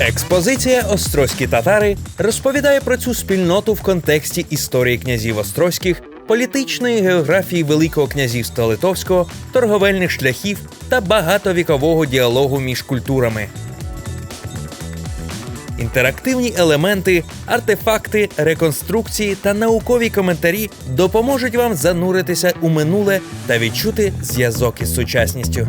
Експозиція Острозькі татари розповідає про цю спільноту в контексті історії князів Острозьких, політичної географії Великого князівства Литовського, торговельних шляхів та багатовікового діалогу між культурами. Інтерактивні елементи, артефакти, реконструкції та наукові коментарі допоможуть вам зануритися у минуле та відчути зв'язок із сучасністю.